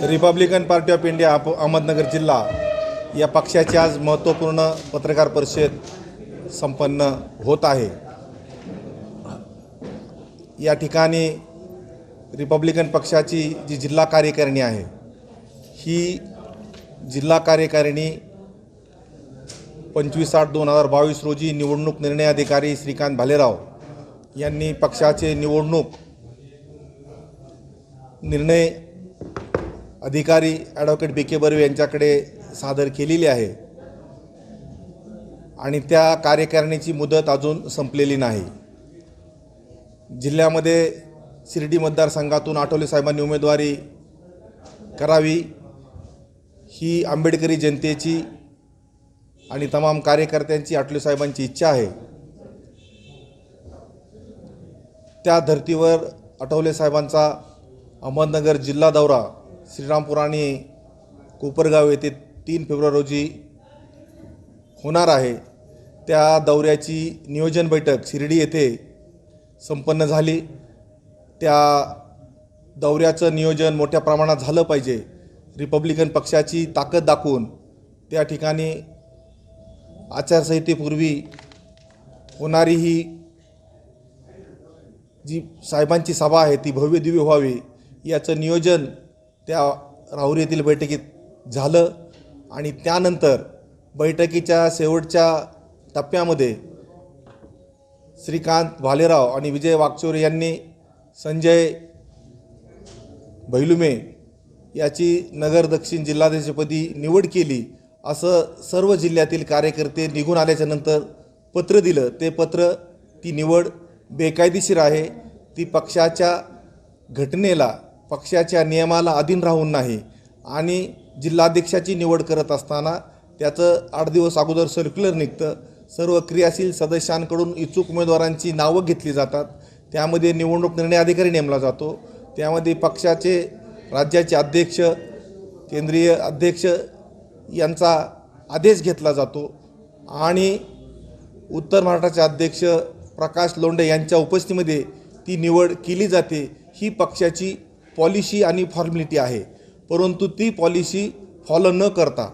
Republican Party of India अप अहमदनगर जिल्हा या पक्षाची आज महत्त्वपूर्ण पत्रकार परिषद संपन्न होत आहे. या ठिकाणी रिपब्लिकन पक्षाची जी जिल्हा कार्यकारिणी आहे ही जिल्हा कार्यकारिणी पंचवीस आठ दोन हजार बावीस रोजी निवडणूक निर्णय अधिकारी श्रीकांत भालेराव यांनी पक्षाचे निवडणूक निर्णय अधिकारी ॲडव्होकेट बी के बर्वे यांच्याकडे सादर केलेली आहे. आणि त्या कार्यकारिणीची मुदत अजून संपलेली नाही. जिल्ह्यामध्ये शिर्डी मतदारसंघातून आठवले साहेबांनी उमेदवारी करावी ही आंबेडकरी जनतेची आणि तमाम कार्यकर्त्यांची आठवले साहेबांची इच्छा आहे. त्या धर्तीवर आठवले साहेबांचा अहमदनगर जिल्हा दौरा श्रीरामपुराणी कोपरगाव येथे तीन फेब्रुवारी रोजी होणार आहे. त्या दौऱ्याची नियोजन बैठक शिर्डी येथे संपन्न झाली. त्या दौऱ्याचं नियोजन मोठ्या प्रमाणात झालं पाहिजे. रिपब्लिकन पक्षाची ताकद दाखवून त्या ठिकाणी आचारसंहितेपूर्वी होणारी ही जी साहेबांची सभा आहे ती भव्य दिव्य व्हावी याचं नियोजन त्या राहुरी येथील बैठकीत झालं आणि त्यानंतर बैठकीच्या शेवटच्या टप्प्यामध्ये श्रीकांत भालेराव आणि विजय वागचोरे यांनी संजय भैलुमे याची नगर दक्षिण जिल्हाध्यक्षपदी निवड केली असं सर्व जिल्ह्यातील कार्यकर्ते निघून आल्याच्यानंतर पत्र दिलं. ते पत्र ती निवड बेकायदेशीर आहे. ती पक्षाच्या घटनेला पक्षाच्या नियमाला अधीन राहून नाही आणि जिल्हाध्यक्षाची निवड करत असताना त्याचं आठ दिवस अगोदर सर्क्युलर निघतं. सर्व क्रियाशील सदस्यांकडून इच्छुक उमेदवारांची नावं घेतली जातात. त्यामध्ये निवडणूक निर्णय अधिकारी नेमला जातो. त्यामध्ये पक्षाचे राज्याचे अध्यक्ष केंद्रीय अध्यक्ष यांचा आदेश घेतला जातो आणि उत्तर महाराष्ट्राचे अध्यक्ष प्रकाश लोंढे यांच्या उपस्थितीमध्ये ती निवड केली जाते. ही पक्षाची पॉलिसी आणि फॉर्मॅलिटी आहे. परंतु ती पॉलिसी फॉलो न करता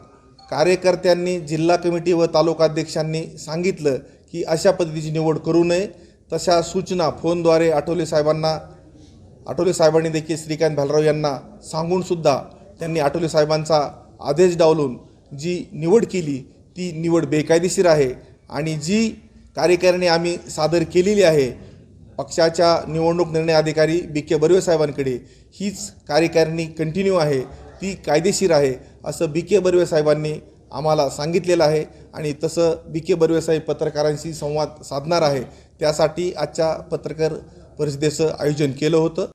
कार्यकर्त्यांनी जिल्हा कमिटी व तालुकाध्यक्षांनी सांगितलं की अशा पद्धतीची निवड करू नये. तशा सूचना फोनद्वारे आठवले साहेबांना आठवले साहेबांनी देखील श्रीकांत भालराव यांना सांगूनसुद्धा त्यांनी आठवले साहेबांचा आदेश डावलून जी निवड केली ती निवड बेकायदेशीर आहे. आणि जी कार्यकारिणी आम्ही सादर केलेली आहे पक्षाच्या निवडणूक निर्णय अधिकारी बी के बर्वे साहेबांकडे हीच कार्यकारिणी कंटिन्यू आहे ती कायदेशीर आहे असं बी के बर्वे साहेबांनी आम्हाला सांगितलेलं आहे आणि तसं बी के बर्वे साहेब पत्रकारांशी संवाद साधणार आहे. त्यासाठी आजच्या पत्रकार परिषदेचं आयोजन केलं होतं.